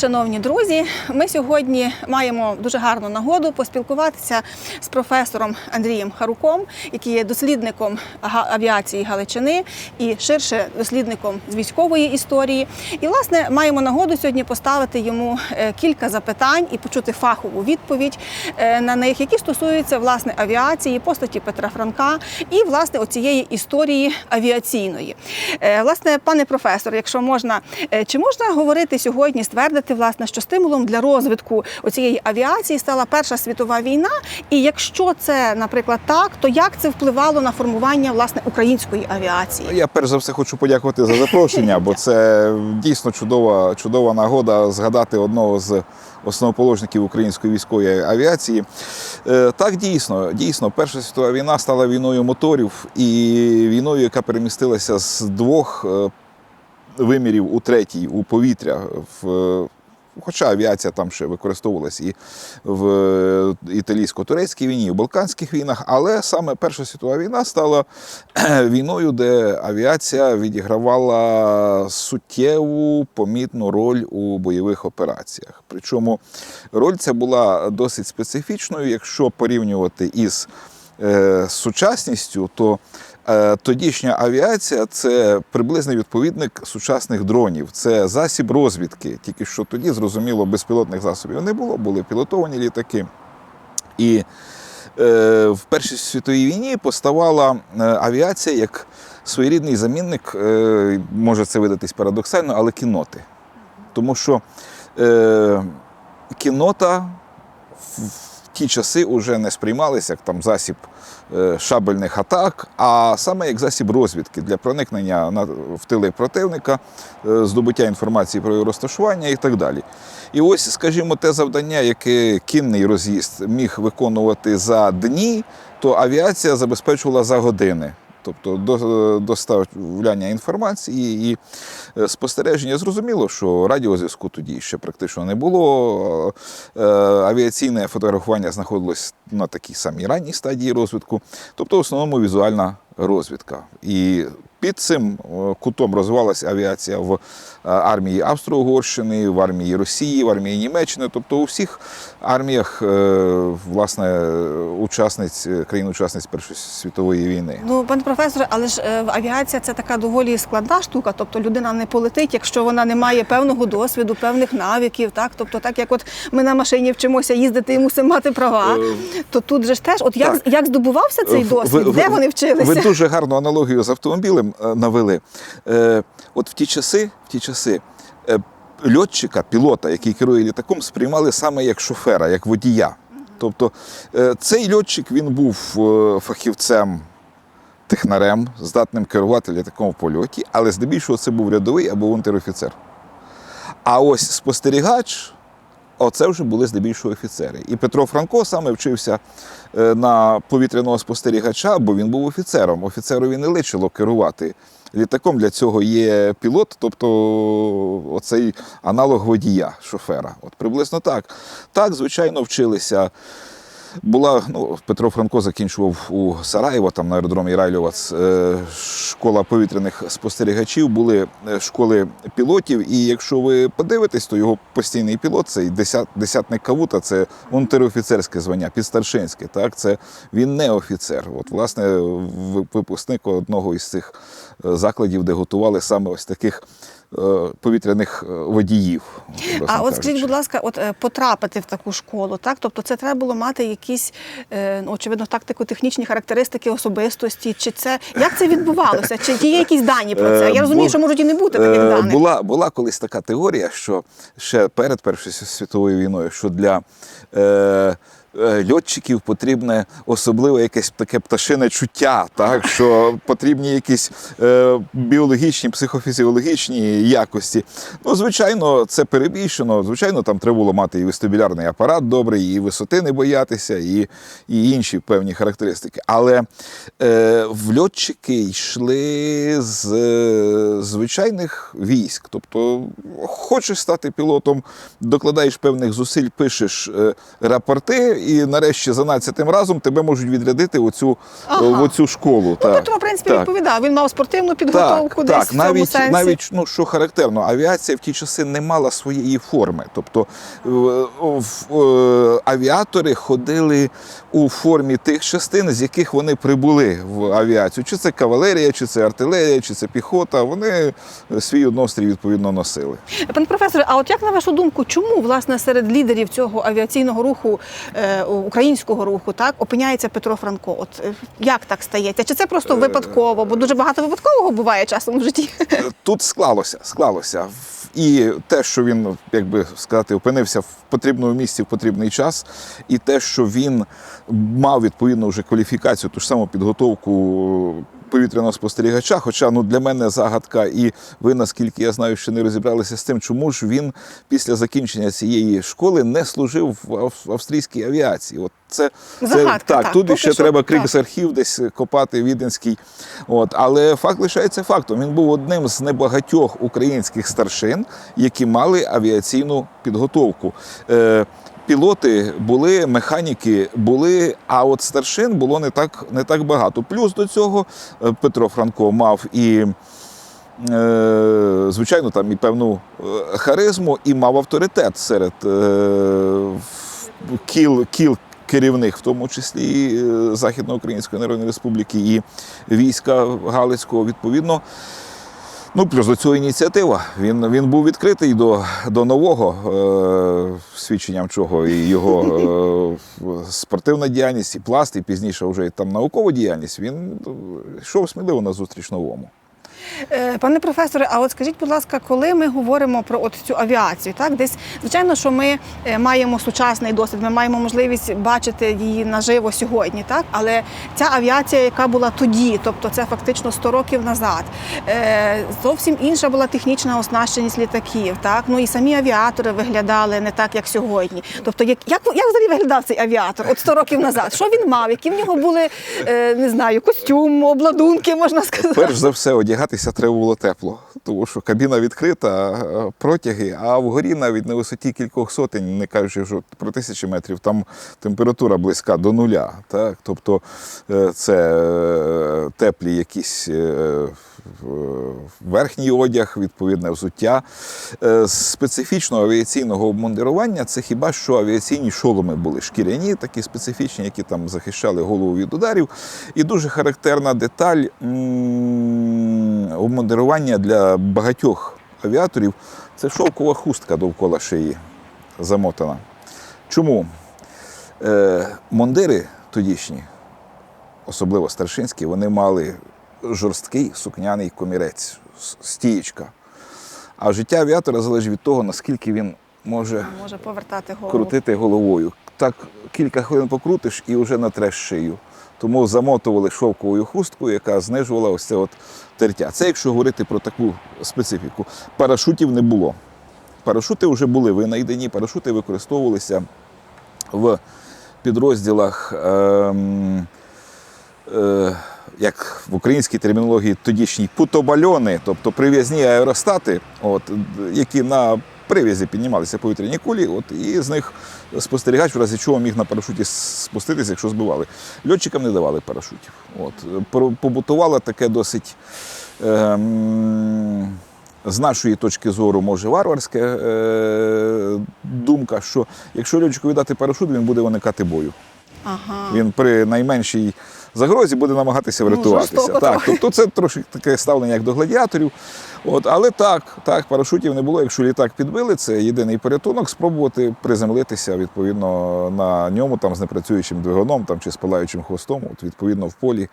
Шановні друзі. Ми сьогодні маємо дуже гарну нагоду поспілкуватися з професором Андрієм Харуком, який є дослідником авіації Галичини і ширше дослідником з військової історії. І, власне, маємо нагоду сьогодні поставити йому е, кілька запитань і почути фахову відповідь е, на них, які стосуються власне авіації, постаті Петра Франка і власне оцієї історії авіаційної. Е, Власне, пане професор, якщо можна, чи можна говорити сьогодні, ствердити, власне, що стимулом для розвитку цієї авіації стала Перша світова війна? І якщо це, наприклад, так, то як це впливало на формування власне української авіації? Я перш за все хочу подякувати за запрошення, бо це дійсно чудова, чудова нагода згадати одного з основоположників української військової авіації. Е, Так, дійсно, дійсно, Перша світова війна стала війною моторів і війною, яка перемістилася з двох е, вимірів у третій, у повітря. в Хоча авіація там ще використовувалась і в італійсько-турецькій війні, і в Балканських війнах, але саме Перша світова війна стала війною, де авіація відігравала суттєву помітну роль у бойових операціях. Причому роль ця була досить специфічною, якщо порівнювати із е, сучасністю, то е, тодішня авіація це приблизний відповідник сучасних дронів. Це засіб розвідки. Тільки що тоді, зрозуміло, безпілотних засобів не було, були пілотовані літаки. І е, в Першій світовій війні поставала е, авіація як своєрідний замінник, е, може це видатись парадоксально, але кіноти. Тому що е, кінота ті часи вже не сприймалися як там засіб е, шабельних атак, а саме як засіб розвідки для проникнення в тили противника, е, здобуття інформації про його розташування і так далі. І ось, скажімо, те завдання, яке кінний роз'їзд міг виконувати за дні, то авіація забезпечувала за години. Тобто до- доставляння інформації і е, спостереження. Зрозуміло, що радіозв'язку тоді ще практично не було. Е, Авіаційне фотографування знаходилось на такій самій ранній стадії розвитку, тобто в основному візуальна розвідка. І під цим е, кутом розвивалася авіація в е, армії Австро-Угорщини, в армії Росії, в армії Німеччини, тобто у всіх арміях е, власне учасниць країн-учасниць Першої світової війни. Ну, пане професоре, але ж авіація це така доволі складна штука. Тобто людина не полетить, якщо вона не має певного досвіду, певних навиків. Так, тобто, так як от ми на машині вчимося їздити і мусимо мати права, то тут же ж теж, от як, так. як здобувався цей досвід, ви- де ви- вони вчилися? Ви дуже гарну аналогію з автомобілем е, навели. Е, От в ті часи, в ті часи е, льотчика, пілота, який керує літаком, сприймали саме як шофера, як водія. Тобто цей льотчик він був фахівцем. Технарем, здатним керувати літаком в польоті, але здебільшого це був рядовий або унтер-офіцер. А ось спостерігач, оце вже були здебільшого офіцери. І Петро Франко саме вчився е, на повітряного спостерігача, бо він був офіцером. Офіцерові не личило керувати літаком. Для цього є пілот, тобто оцей аналог водія, шофера. От приблизно так. Так, звичайно, вчилися. Була, ну, Петро Франко закінчував у Сараєво, там на аеродромі Райльовац, е, школа повітряних спостерігачів, були е, школи пілотів. І якщо ви подивитесь, то його постійний пілот, цей десятник Кавута, це унтерофіцерське звання, підстаршинське. Так, це він не офіцер. От, власне, ви- випускник одного із цих е, закладів, де готували саме ось таких повітряних е, водіїв. А от скажіть, будь ласка, от е, потрапити в таку школу, так? Тобто це треба було мати якісь, е, ну, очевидно, тактико-технічні характеристики особистості, чи це як це відбувалося? Чи є якісь дані про це? Е, Я розумію, що можуть і не бути таких Е, даних. Була, була колись така теорія, що ще перед Першою світовою війною, що для е, е, льотчиків потрібне особливе якесь таке пташине чуття, так що потрібні якісь е, біологічні, психофізіологічні якості. Ну, звичайно, це перебільшено. Звичайно, там треба було мати і вестибулярний апарат добрий, і висоти не боятися, і, і інші певні характеристики. Але е, в льотчики йшли з е, звичайних військ. Тобто, хочеш стати пілотом, докладаєш певних зусиль, пишеш е, рапорти і нарешті за 12 разом тебе можуть відрядити в оцю, Ага. оцю школу. Ну, так. Петро, в принципі, так. відповідав. Він мав спортивну підготовку Так, десь так, в цьому навіть, сенсі. навіть ну, що характерно, авіація в ті часи не мала своєї форми. Тобто в- авіатори ходили у формі тих частин, з яких вони прибули в авіацію. Чи це кавалерія, чи це артилерія, чи це піхота. Вони свій однострій відповідно носили. Пане професоре, а от як на вашу думку, чому власне серед лідерів цього авіаційного руху е, українського руху так опиняється Петро Франко? От е, як так стається? Чи це просто Е, випадково? Бо дуже багато випадкового буває часом в житті. Тут склалося, склалося. І те, що він, як би сказати, опинився в потрібному місці в потрібний час, і те, що він мав відповідну вже кваліфікацію, ту ж саму підготовку повітряного спостерігача. Хоча ну, для мене загадка, і ви, наскільки я знаю, ще не розібралися з тим, чому ж він після закінчення цієї школи не служив в австрійській авіації. От це, це так, так, тут ще що треба крик з архів десь копати віденський. От. Але факт лишається фактом. Він був одним з небагатьох українських старшин, які мали авіаційну підготовку. Е, Пілоти були, механіки були, а от старшин було не так, не так багато. Плюс до цього е, Петро Франко мав і, е, звичайно, там і певну е, харизму, і мав авторитет серед кіл, кіл керівних, в тому числі Західноукраїнської Народної Республіки і війська Галицького, відповідно. Ну, плюс до цього ініціатива. Він, він був відкритий до, до нового, е, свідченням чого і його е, спортивна діяльність, і пласт, і пізніше вже і там наукова діяльність. Він е, йшов сміливо на зустріч новому. Е, Пане професоре, а от скажіть, будь ласка, коли ми говоримо про от цю авіацію, так десь звичайно, що ми е, маємо сучасний досвід, ми маємо можливість бачити її наживо сьогодні, так але ця авіація, яка була тоді, тобто це фактично 100 років назад, е, зовсім інша була технічна оснащеність літаків. Так ну і самі авіатори виглядали не так, як сьогодні. Тобто, як як, як взагалі виглядав цей авіатор? От 100 років назад, що він мав? Які в нього були не знаю, костюм, обладунки, можна сказати. Перш за все, одягатися треба було тепло, тому що кабіна відкрита, е, протяги, а вгорі навіть на висоті кількох сотень, не кажучи вже про тисячі метрів, там температура близька до нуля. Так? Тобто е, це е, теплі якісь. Верхній одяг, відповідне взуття. Специфічного авіаційного обмундирування це хіба що авіаційні шоломи були шкіряні, такі специфічні, які там захищали голову від ударів. І дуже характерна деталь обмундирування для багатьох авіаторів це шовкова хустка довкола шиї замотана. Чому? Е, Мондири тодішні, особливо старшинські, вони мали жорсткий сукняний комірець, стієчка. А життя авіатора залежить від того, наскільки він може Може повертати голову. крутити головою. Так кілька хвилин покрутиш і вже натреш шию. Тому замотували шовковою хусткою, яка знижувала ось це от тертя. Це якщо говорити про таку специфіку. Парашутів не було. Парашути вже були винайдені, парашути використовувалися в підрозділах, ем, е, як в українській термінології тодішній путобальони, тобто прив'язні аеростати, от, які на прив'язі піднімалися повітряні кулі, от, і з них спостерігач, в разі чого міг на парашуті спуститися, якщо збивали. Льотчикам не давали парашутів. От. Побутувало таке досить. Ем, з нашої точки зору, може, варварська е, думка, що якщо льотчику віддати парашут, він буде уникати бою. Ага. Він при найменшій загрозі буде намагатися Ну, врятуватися. жорстоко так, тобто це трошки таке ставлення, як до гладіаторів. От, але так, так, парашутів не було. Якщо літак підбили, це єдиний порятунок, спробувати приземлитися відповідно на ньому там з непрацюючим двигуном там, чи з палаючим хвостом, от, відповідно в полі,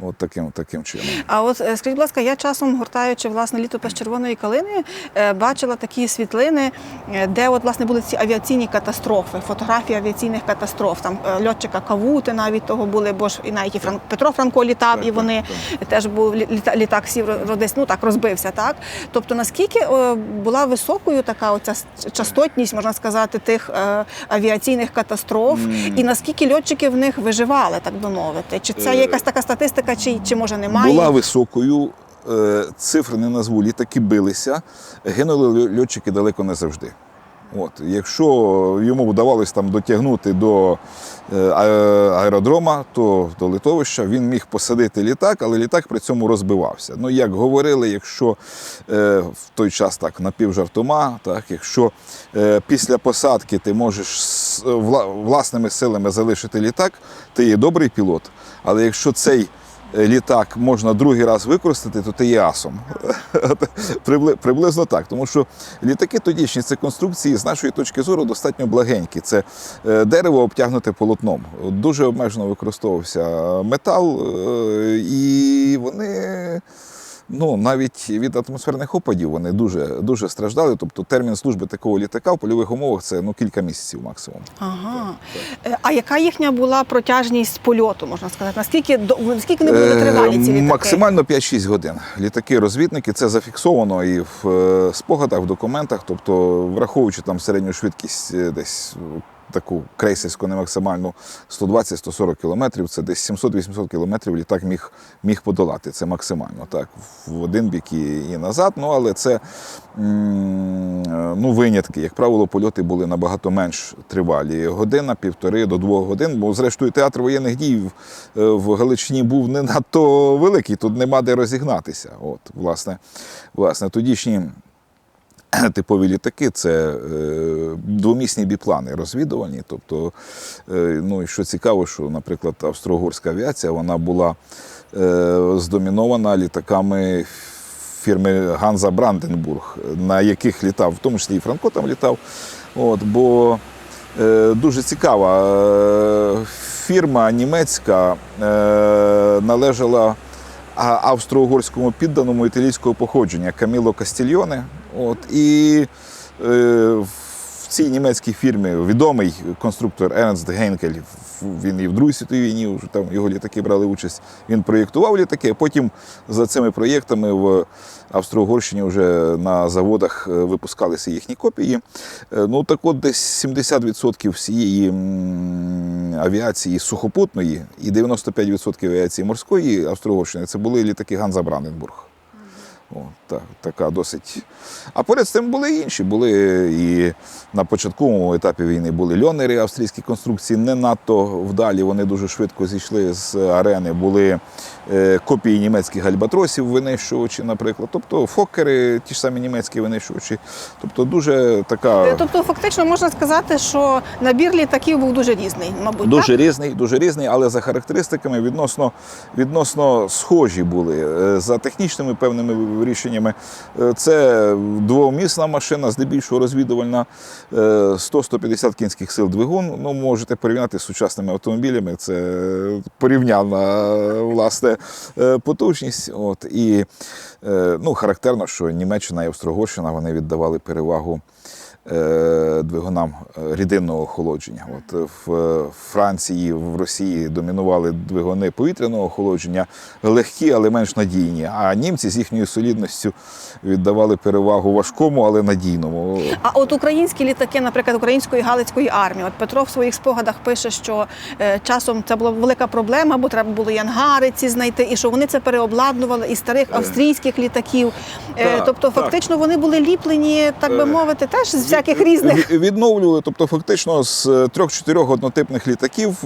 от таким, таким чином. А от е, скажіть, будь ласка, я часом гортаючи власне літопис червоної калини, е, бачила такі світлини, е, де от власне були ці авіаційні катастрофи, фотографії авіаційних катастроф. Там льотчика Кавути навіть того були, бо ж і навіть і Фран... Петро Франко літав, Так, і так, вони теж був літак сів родись, ну так розбився. Так тобто наскільки е, була високою така оця частотність, можна сказати, тих е, авіаційних катастроф, і наскільки льотчики в них виживали, так би мовити, чи це є якась така статистика, чи, чи може немає? Була високою, е, цифри не назву, літаки билися, гинули льотчики далеко не завжди. От, якщо йому вдавалось там дотягнути до е, аеродрома, то до литовища він міг посадити літак, але літак при цьому розбивався. Ну, як говорили, якщо е, в той час так напівжартома, так, якщо е, після посадки ти можеш вла- власними силами залишити літак, ти є добрий пілот. Але якщо цей літак можна другий раз використати, то ти є асом. Прибли- Приблизно так. Тому що літаки тодішні це конструкції з нашої точки зору достатньо благенькі. Це е, дерево обтягнуте полотном. Дуже обмежено використовувався метал, е, і вони. Ну, навіть від атмосферних опадів вони дуже, дуже страждали. Тобто термін служби такого літака в польових умовах це ну, кілька місяців максимум. Ага. Е, А яка їхня була протяжність польоту, можна сказати? Наскільки до наскільки не були витривалі ці Е, літаки? Максимально 5-6 годин. Літаки-розвідники це зафіксовано і в е, спогадах, в документах. Тобто, враховуючи там середню швидкість е, десь е, таку крейсерську, не максимальну 120-140 кілометрів, це десь 700-800 кілометрів літак міг, міг подолати. Це максимально так, в один бік і, і назад. Ну але це ну, винятки. Як правило, польоти були набагато менш тривалі. Година, півтори до двох годин. Бо, зрештою, театр воєнних дій в, е, в Галичині був не надто великий, тут нема де розігнатися. От, власне, власне, тодішні. Типові літаки це е, двомісні біплани розвідувані. Тобто, е, ну і що цікаво, що, наприклад, австро-угорська авіація вона була е, здомінована літаками фірми Ганза Бранденбург, на яких літав, в тому числі і Франко там літав. От, бо е, дуже цікава е, фірма німецька е, належала австро-угорському підданому італійського походження Каміло Кастільйоне. От, і е, в цій німецькій фірмі відомий конструктор Ернст Гейнкель, він і в Другій світовій війні вже там його літаки брали участь. Він проєктував літаки, а потім за цими проєктами в Австро-Угорщині вже на заводах е, випускалися їхні копії. Е, Ну так от десь 70% всієї авіації сухопутної і 95% авіації морської Австро-Угорщини це були літаки Ганза Бранденбург. О, так, така досить. А поряд з тим були і інші. Були і на початковому етапі війни були льонери австрійські конструкції, не надто вдалі. Вони дуже швидко зійшли з арени. Були е, копії німецьких гальбатросів, винищувачі, наприклад. Тобто фокери, ті ж самі німецькі винищувачі. Тобто дуже така. Е, Тобто, фактично можна сказати, що набір літаків був дуже різний, мабуть. Дуже так? різний, дуже різний, але за характеристиками відносно, відносно схожі були. Е, За технічними певними рішеннями. Е, Це двомісна машина, здебільшого розвідувальна, е, 100-150 кінських сил двигун. Ну, можете порівняти з сучасними автомобілями. Це порівняна е, власне е, потужність. От і е, ну, характерно, що Німеччина і Австро-Угорщина вони віддавали перевагу е, двигунам е, рідинного охолодження. От е, в е, Франції, в Росії домінували двигуни повітряного охолодження, легкі, але менш надійні. А німці з їхньою солідністю віддавали перевагу важкому, але надійному. А от українські літаки, наприклад, української галицької армії, от Петро в своїх спогадах пише, що е, часом це була велика проблема, бо треба було і ангари ці знайти, і що вони це переобладнували із старих австрійських літаків. Е, Так, тобто, так. фактично, вони були ліплені, так би Е, мовити, теж з всяких різних. Ві- Відновлювали, тобто фактично з е, трьох-чотирьох однотипних літаків,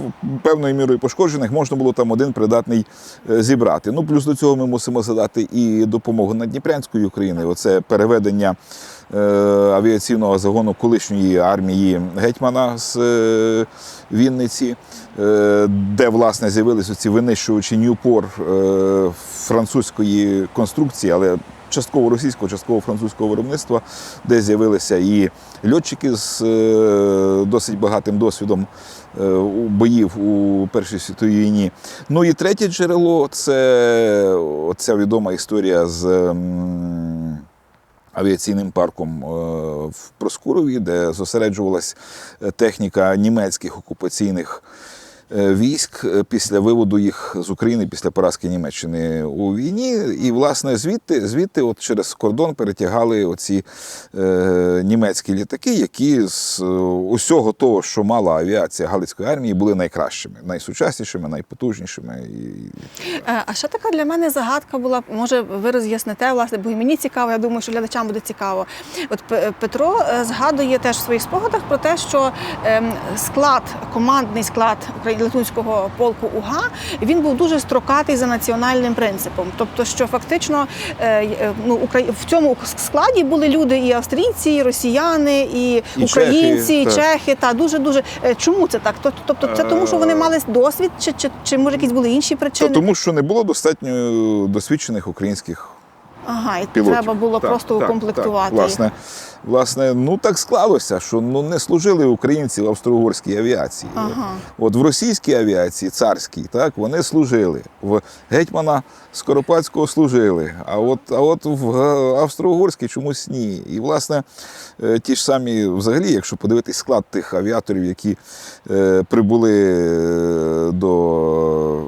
певною мірою пошкоджених, можна було там один придатний е, зібрати. Ну, плюс до цього ми мусимо задати і допомогу Надніпрянської України. Оце переведення е, авіаційного загону колишньої армії гетьмана з Вінниці, де власне з'явилися ці винищувачі Ньюпор французької конструкції, але частково російського, частково французького виробництва, де з'явилися і льотчики з е, досить багатим досвідом е, боїв у Першій світовій війні. Ну і третє джерело це оця відома історія з. Авіаційним парком е, в Проскурові, де зосереджувалась техніка німецьких окупаційних військ е, після виводу їх з України після поразки Німеччини у війні. І, власне, звідти, звідти от через кордон перетягали оці е, німецькі літаки, які з е, усього того, що мала авіація Галицької армії, були найкращими, найсучаснішими, найпотужнішими. Е, А ще така для мене загадка була, може, ви роз'ясните, власне, бо і мені цікаво, я думаю, що глядачам буде цікаво. От Петро е, згадує теж в своїх спогадах про те, що ем, склад, командний склад Украї- Латунського полку УГА він був дуже строкатий за національним принципом. Тобто, що фактично е, е, ну, в цьому складі були люди і австрійці, і росіяни, і, І українці, чехи, і чехи. Та дуже дуже чому це так? Тобто, це тому, що вони Е, мали досвід, чи, чи, чи може якісь були інші причини? тому, що не було достатньо досвідчених українських Ага, і пілотів. треба було Так, просто так, укомплектувати. Так, власне, власне, ну так склалося, що ну не служили українці в австро-угорській авіації. Ага. От в російській авіації, царській, так вони служили. В гетьмана Скоропадського служили. А от, а от в австро-угорській чомусь ні. І власне е, ті ж самі, взагалі, якщо подивитись склад тих авіаторів, які е, прибули е, до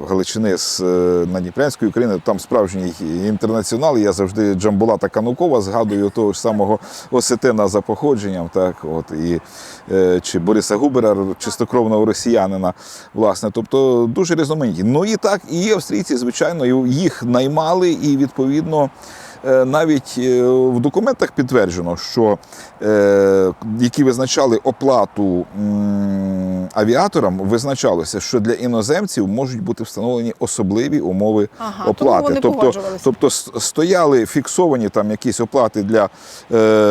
Галичини з е, Надніпрянської України, там справжній інтернаціонал. Я завжди Джамбулата Канукова згадую того ж самого Осетина за походженням, так от і е, чи Бориса Губера, чистокровного росіянина. Власне, тобто дуже різноманітні. Ну і так, і австрійці, звичайно, і їх наймали, і відповідно. е, Навіть е, в документах підтверджено, що е, які визначали оплату авіаторам, визначалося, що для іноземців можуть бути встановлені особливі умови Ага, тому оплати. вони тобто, тобто стояли фіксовані там якісь оплати для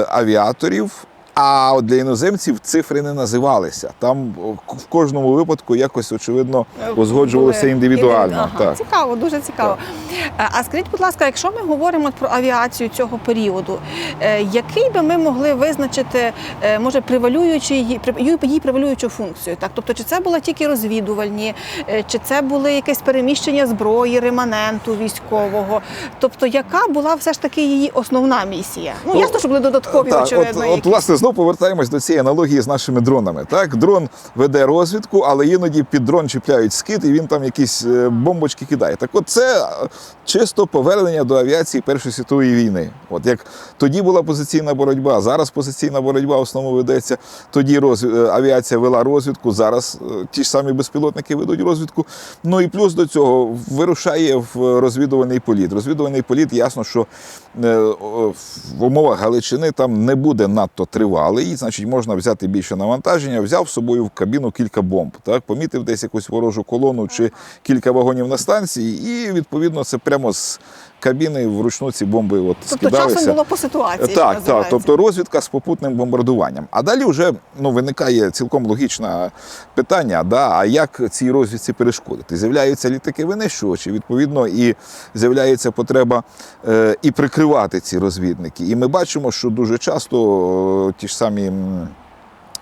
авіаторів. А от для іноземців цифри не називалися. Там в кожному випадку якось очевидно узгоджувалося індивідуально. Ага, Так. Цікаво, дуже цікаво. Е, А скажіть, будь ласка, якщо ми говоримо про авіацію цього періоду, е, який би ми могли визначити, е, може, превалюючи її, при- її її превалюючу функцію? Так, тобто, чи це були тільки розвідувальні, е, чи це були якесь переміщення зброї, реманенту військового? Тобто, яка була все ж таки її основна місія? Ну, Ну, ясно, що були додаткові, Так, очевидно. от, от, власне, знову повертаємось до цієї аналогії з нашими дронами. Так, дрон веде розвідку, але іноді під дрон чіпляють скид, і він там якісь е, бомбочки кидає. Так, от це е, чисто повернення до авіації Першої світової війни. От як тоді була позиційна боротьба, зараз позиційна боротьба в основному ведеться. Тоді розвід... е, авіація вела розвідку, зараз ті ж самі безпілотники ведуть розвідку. Ну і плюс до цього вирушає в розвідувальний політ. Розвідувальний політ, ясно, що в умовах Галичини там не буде надто тривалий, значить можна взяти більше навантаження, взяв з собою в кабіну кілька бомб, так, помітив десь якусь ворожу колону чи кілька вагонів на станції, і відповідно це прямо з кабіни вручну ці бомби от Тобто скидалися. часом було по ситуації. Так, так, називається. тобто розвідка з попутним бомбардуванням. А далі вже ну, виникає цілком логічне питання: да, а як цій розвідці перешкодити? З'являються літаки винищувачі, відповідно, і з'являється потреба е, і прикривати ці розвідники. І ми бачимо, що дуже часто е, ті ж самі.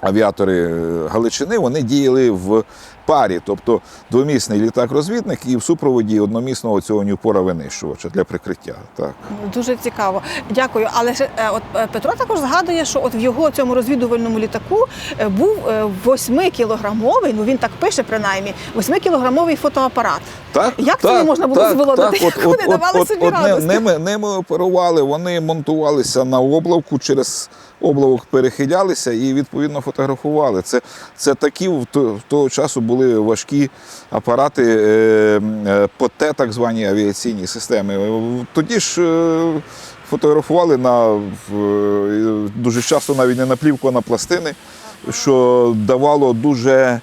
Авіатори е, Галичини вони діяли в парі, тобто двомісний літак-розвідник і в супроводі одномісного цього нюпора винищувача для прикриття. Так. Дуже цікаво. Дякую. Але ж е, от е, Петро також згадує, що от в його цьому розвідувальному літаку був 8-кілограмовий, ну він так пише принаймні, 8-кілограмовий фотоапарат. Так, Як цим можна було зволодити? Як вони давали собі от, з от, тим? ними, ними оперували, вони монтувалися на облавку, через облавок перехилялися і відповідно фотографували. Це, це такі в того часу були важкі апарати е, е, так звані авіаційні системи. Тоді ж е, фотографували на дуже часто навіть не на плівку, а на пластини, що давало дуже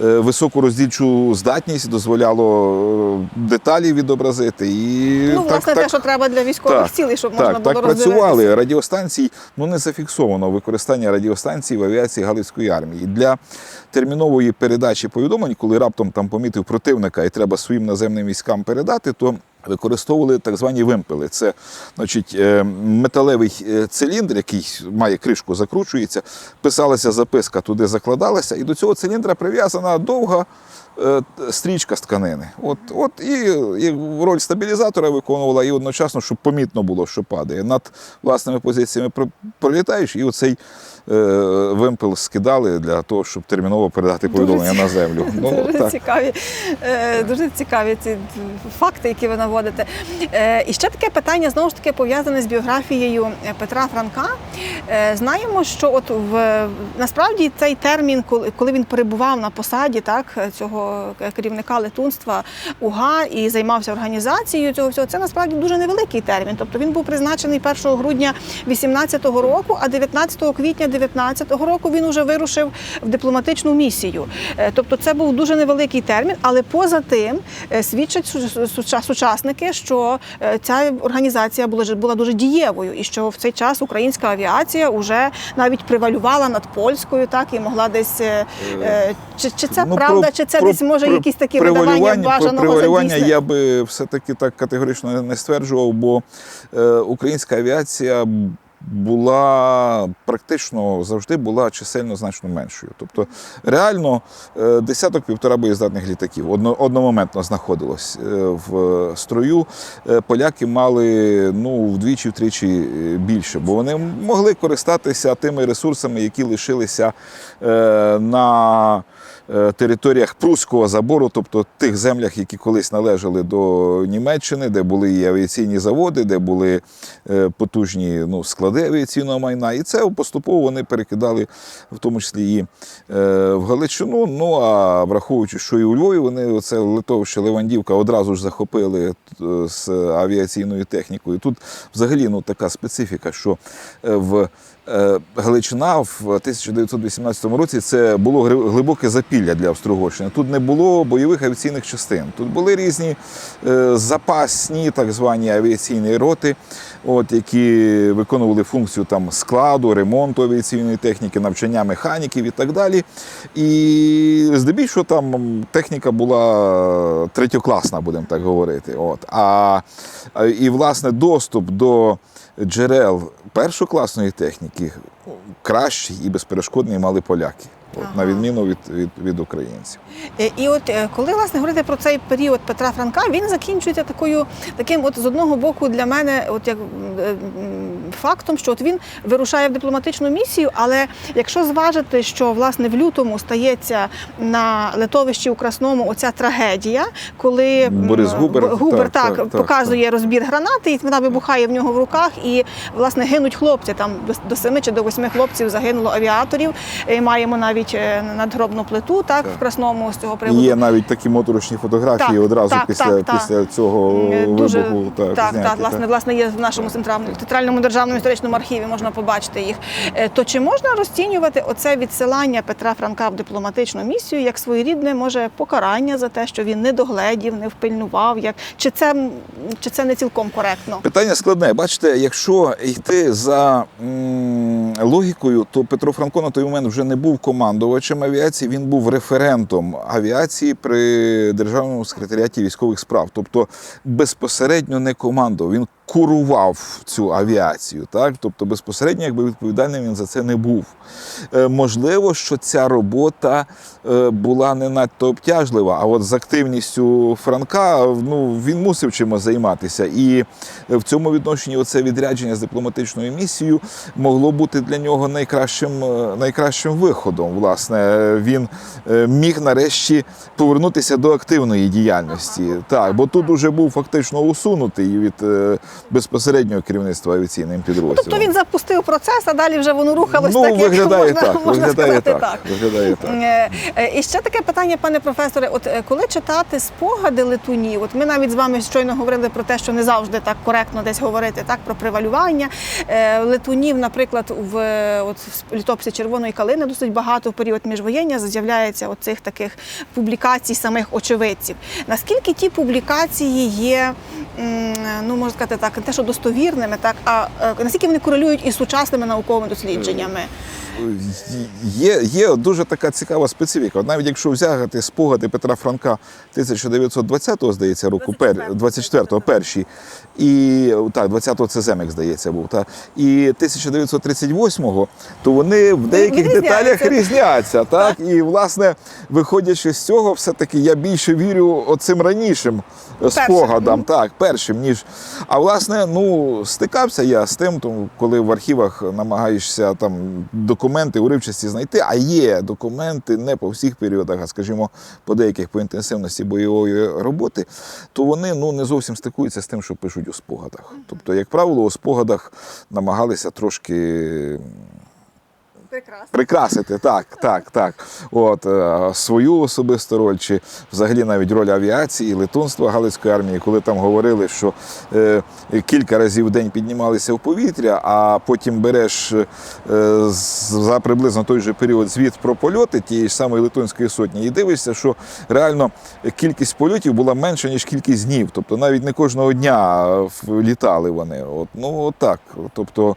високу роздільчу здатність, дозволяло е, деталі відобразити. І Ну, власне, те, що треба для військових так, цілей, щоб можна так, було так роздивитися. працювали. Радіостанцій ну не зафіксовано використання радіостанцій в авіації Галицької армії. Для термінової передачі повідомлень, коли раптом там помітив противника і треба своїм наземним військам передати, то використовували так звані вимпели. Це значить е, металевий е, циліндр, який має кришку, закручується, писалася записка, туди закладалася, і до цього циліндра прив'язана довга. Е, стрічка з тканини. От, от і, і роль стабілізатора виконувала, і одночасно, щоб помітно було, що падає. Над власними позиціями пролітаєш, і оцей е, вимпел скидали для того, щоб терміново передати повідомлення на землю. Ну, дуже так. цікаві, е, дуже цікаві ці факти, які ви наводите. Е, І ще таке питання знову ж таки пов'язане з біографією Петра Франка. Е, Знаємо, що от в насправді цей термін, коли він перебував на посаді так цього керівника летунства УГА і займався організацією цього всього, це насправді дуже невеликий термін. Тобто він був призначений 1 грудня 18-го року, а 19 квітня 19-го року він уже вирушив в дипломатичну місію. Е, Тобто це був дуже невеликий термін, але поза тим е, свідчать сучасники, що е, ця організація була дуже дієвою, і що в цей час українська авіація вже навіть привалювала над польською, так і могла десь е, е, чи, чи це Ну, правда, про- чи це про- десь може про якісь такі видавання привалювання- бажаного привалювання я би все-таки так категорично не стверджував, бо е, українська авіація була практично завжди була чисельно значно меншою. Тобто реально е, десяток півтора боєздатних літаків одно, одномоментно знаходилось е, в строю. Е, Поляки мали ну, вдвічі-втричі більше, бо вони могли користатися тими ресурсами, які лишилися на територіях Прусського забору, тобто тих землях, які колись належали до Німеччини, де були і авіаційні заводи, де були е, потужні ну, склади авіаційного майна. І це поступово вони перекидали, в тому числі і е, в Галичину. Ну а враховуючи, що і у Львові вони це литовище Левандівка одразу ж захопили е, з авіаційною технікою. Тут взагалі ну, така специфіка, що е, в Е, Галичина в 1918 році це було глибоке запілля для Австро-Угорщини. Тут не було бойових авіаційних частин. Тут були різні е, запасні так звані авіаційні роти, от, які виконували функцію там, складу, ремонту авіаційної техніки, навчання механіків і так далі. І здебільшого там техніка була третьокласна, будемо так говорити. От. А, і, власне, доступ до джерел першокласної техніки кращий і безперешкодний мали поляки, от, на відміну від, від, від українців. Е, І от е, коли власне говорити про цей період Петра Франка, він закінчується такою таким, от з одного боку, для мене, от як е, фактом, що от він вирушає в дипломатичну місію. Але якщо зважити, що власне в лютому стається на литовищі у Красному оця трагедія, коли Борис Губер, Губер так, так, так, так, показує розбір гранати, і вона вибухає в нього в руках, і власне гинуть хлопці. Там до, семи чи до восьми хлопців загинуло авіаторів. Маємо навіть е, надгробну плиту, так, Так. в красному з цього приводу. є навіть такі моторошні фотографії Так, одразу так, після, так, так. після цього Е, Дуже вибуху. Так, так, зняті, так, власне, власне, є в нашому центральному центральному державному історичному архіві. Можна побачити їх. Е, То чи можна розцінювати оце відсилання Петра Франка в дипломатичну місію як своєрідне може покарання за те, що він не догледів, не впильнував? Як чи це чи це не цілком коректно? Питання складне. Бачите, якщо йти за м, логікою, то Петро Франко на той момент вже не був командувачем авіації, він був референтом авіації при державному секретаріаті військових справ. Тобто безпосередньо не командував, він курував цю авіацію. Так? Тобто безпосередньо якби відповідальним він за це не був. Е, можливо, що ця робота е, була не надто обтяжлива, а от з активністю Франка ну, він мусив чимось займатися. І в цьому відношенні оце відрядження з дипломатичною місією могло бути для нього найкращим, е, найкращим виходом. Власне, він е, міг нарешті повернутися до активної діяльності. Так, бо тут уже був фактично усунутий від е, безпосереднього керівництва авіаційним підрозділом. Тобто він запустив процес, а далі вже воно рухалось ну, так, як виглядає можна, так, можна виглядає сказати так, Виглядає так. Е, е, І ще таке питання, пане професоре. От е, коли читати спогади летунів, от ми навіть з вами щойно говорили про те, що не завжди так коректно десь говорити так про привалювання летунів, наприклад, в от в літописі червоної калини досить багато в період міжвоєння з'являється оцих таких публікацій самих очевидців. Наскільки ті публікації є, ну можна сказати так, не те, що достовірними, так а е, наскільки вони корелюють із сучасними науковими дослідженнями? Є, є дуже така цікава специфіка. Навіть якщо взяти спогади Петра Франка 1920-го, здається, року, 24-го, перший, і так, 20-го це Земек, здається, був. Та, і 1938-го, то вони в деяких Відрізняються. деталях різняться. Так? І, власне, виходячи з цього, все-таки я більше вірю оцим ранішим спогадам, так, першим, ніж. А власне, ну, стикався я з тим, тому, коли в архівах намагаєшся там документи уривчасті знайти, а є документи не по всіх періодах, а скажімо, по деяких по інтенсивності бойової роботи, то вони ну, не зовсім стикуються з тим, що пишуть у спогадах. Тобто, як правило, у спогадах намагалися трошки Прекрасно. прикрасити, так, так, так. От е, свою особисту роль, чи взагалі навіть роль авіації, летунства Галицької армії, коли там говорили, що е, кілька разів в день піднімалися в повітря, а потім береш е, за приблизно той же період звіт про польоти тієї ж самої Летунської сотні, і дивишся, що реально кількість польотів була менша, ніж кількість днів. Тобто навіть не кожного дня літали вони. От, ну, от так. Тобто.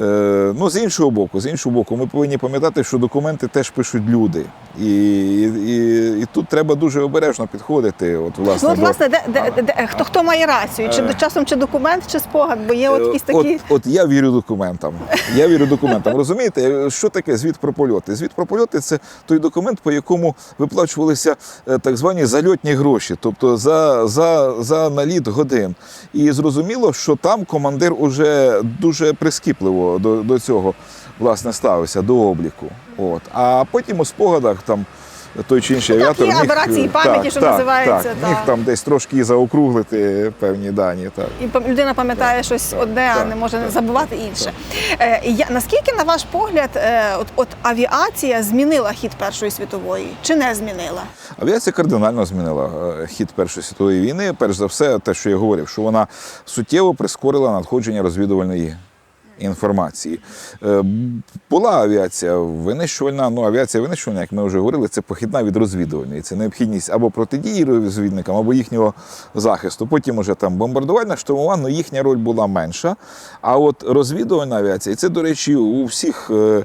Е, Ну, з іншого боку, з іншого боку, ми повинні пам'ятати, що документи теж пишуть люди. І, і, і тут треба дуже обережно підходити. От, власне, Ну, от, до- власне, де, де, де, хто, хто має рацію? Чи Е. часом чи документ, чи спогад? Бо є от якісь Е, такі. От, от я вірю документам. Я вірю документам. Розумієте, що таке звіт про польоти? Звіт про польоти це той документ, по якому виплачувалися е, так звані зальотні гроші, тобто за, за, за наліт годин. І зрозуміло, що там командир уже дуже прискіпливо до, до цього власне ставився, до обліку. От. А потім у спогадах там. Той чи інший Ну, так, авіатор є міг, аберації е, пам'яті, що називається, Так, так. міг там десь трошки заокруглити певні дані. Так. І людина пам'ятає щось одне, а не може так, забувати інше. Е, я, наскільки, на ваш погляд, е, от, от авіація змінила хід Першої світової чи не змінила? Авіація кардинально змінила хід Першої світової війни. Перш за все, те, що я говорив, що вона суттєво прискорила надходження розвідувальної інформації. Е, Була авіація винищувальна, ну авіація винищувальна, як ми вже говорили, це похідна від розвідувальної. Це необхідність або протидії розвідникам, або їхнього захисту. Потім уже там бомбардувальна, штурмова, але їхня роль була менша. А от розвідувальна авіація, і це, до речі, у всіх. е,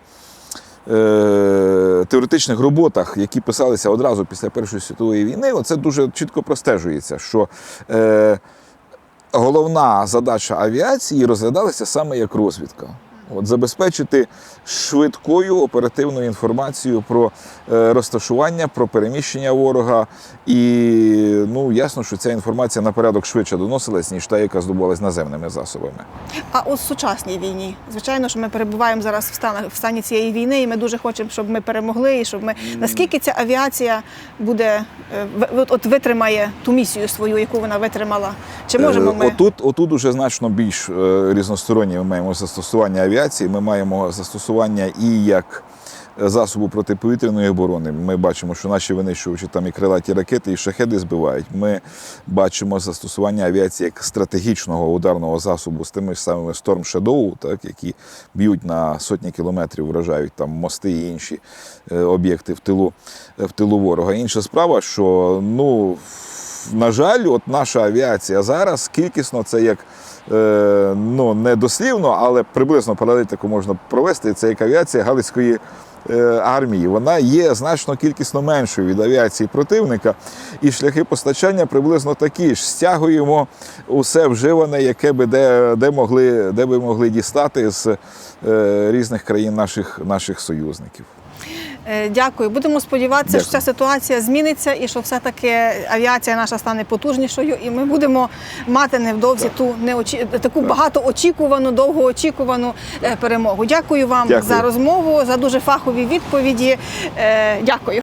е, теоретичних роботах, які писалися одразу після Першої світової війни, це дуже чітко простежується, що головна задача авіації розглядалася саме як розвідка. От забезпечити швидкою оперативну інформацію про е, розташування, про переміщення ворога. І ну ясно, що ця інформація на порядок швидше доносилась, ніж та, яка здобувалась наземними засобами. А у сучасній війні, звичайно, що ми перебуваємо зараз в стані, в стані цієї війни, і ми дуже хочемо, щоб ми перемогли, і щоб ми наскільки ця авіація буде е, от, от витримає ту місію свою, яку вона витримала? Чи можемо Е, ми Отут, отут уже значно більш е, різносторонні ми маємо застосування авіації. Ми маємо застосування і як засобу протиповітряної оборони. Ми бачимо, що наші винищувачі там і крилаті ракети, і шахеди збивають. Ми бачимо застосування авіації як стратегічного ударного засобу з тими ж самими Storm Shadow, так, які б'ють на сотні кілометрів, вражають там мости і інші е, об'єкти в тилу, в тилу ворога. Інша справа, що ну. На жаль, от наша авіація зараз кількісно це як е, ну не дослівно, але приблизно паралель таку можна провести. Це як авіація Галицької е, армії. Вона є значно кількісно меншою від авіації противника, і шляхи постачання приблизно такі ж. Стягуємо усе вживане, яке би де, де могли, де би могли дістати з е, різних країн наших, наших союзників. Е, Дякую. Будемо сподіватися, що ця ситуація зміниться і що все-таки авіація наша стане потужнішою, і ми будемо мати невдовзі ту неочі... таку багатоочікувану, довгоочікувану е, перемогу. Дякую вам Дякую. за розмову, за дуже фахові відповіді. Е, Дякую.